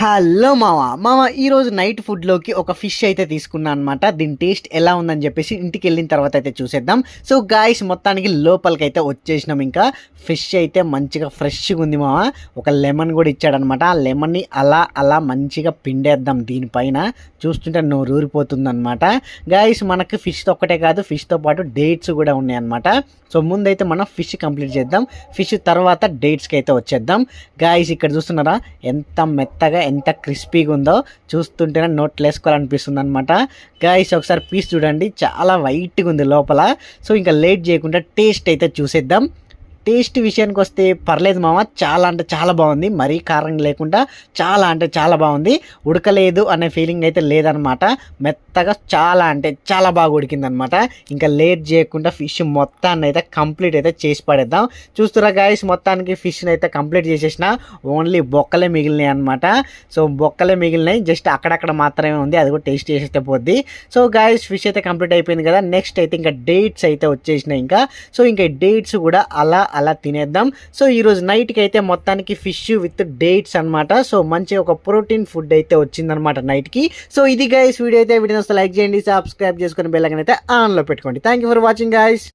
Hello మామ మామ ఈరోజు నైట్ ఫుడ్లోకి ఒక ఫిష్ అయితే తీసుకున్నాను అనమాట దీని టేస్ట్ ఎలా ఉందని చెప్పేసి ఇంటికి వెళ్ళిన తర్వాత అయితే చూసేద్దాం. సో గాయస్ మొత్తానికి లోపలికి అయితే వచ్చేసినాం ఇంకా. ఫిష్ అయితే మంచిగా ఫ్రెష్గా ఉంది మామ ఒక లెమన్ కూడా ఇచ్చాడనమాట ఆ లెమన్ని అలా అలా మంచిగా పిండేద్దాం దీనిపైన. చూస్తుంటే నోరు ఊరిపోతుంది అనమాట గాయస్ మనకి ఫిష్ ఒక్కటే కాదు ఫిష్తో పాటు డేట్స్ కూడా ఉన్నాయి అనమాట సో ముందైతే మనం ఫిష్ కంప్లీట్ చేద్దాం. ఫిష్ తర్వాత డేట్స్కి అయితే వచ్చేద్దాం. గాయస్ ఇక్కడ చూస్తున్నారా? ఎంత మెత్తగా ఎంత క్రిస్పీగా ఉందో చూస్తుంటేనే నోట్లు వేసుకోవాలనిపిస్తుంది అనమాట గాయస్ ఒకసారి పీస్ చూడండి. చాలా వైట్గా ఉంది లోపల. సో ఇంకా లేట్ చేయకుండా టేస్ట్ అయితే చూసేద్దాం. టేస్ట్ విషయానికి వస్తే పర్లేదు మామ చాలా అంటే చాలా బాగుంది. మరీ కారం లేకుండా చాలా అంటే చాలా బాగుంది. ఉడకలేదు అనే ఫీలింగ్ అయితే లేదనమాట. మెత్తగా చాలా అంటే చాలా బాగా ఉడికిందనమాట. ఇంకా లేట్ చేయకుండా ఫిష్ మొత్తాన్ని అయితే కంప్లీట్ అయితే చేసి పడేద్దాం. చూస్తురా గాయస్ మొత్తానికి ఫిష్ని అయితే కంప్లీట్ చేసేసిన. ఓన్లీ బొక్కలే మిగిలినాయి అనమాట సో బొక్కలే మిగిలినాయి. జస్ట్ అక్కడక్కడ మాత్రమే ఉంది. అది కూడా టేస్ట్ చేసేస్తే పోద్ది. సో గాయస్ ఫిష్ అయితే కంప్లీట్ అయిపోయింది కదా. నెక్స్ట్ అయితే ఇంకా డేట్స్ అయితే వచ్చేసినాయి ఇంకా. సో ఇంకా డేట్స్ కూడా అలా అలా తినేద్దాం. సో ఈరోజు నైట్కి అయితే మొత్తానికి ఫిష్ విత్ డేట్స్ అన్నమాట. సో మంచి ఒక ప్రోటీన్ ఫుడ్ అయితే వచ్చిందనమాట నైట్కి. సో ఇది గైస్ వీడియో అయితే వీడియో లైక్ చేయండి సబ్స్క్రైబ్ చేసుకుని బెల్లకనైతే ఆన్లో పెట్టుకోండి. Thank you for watching guys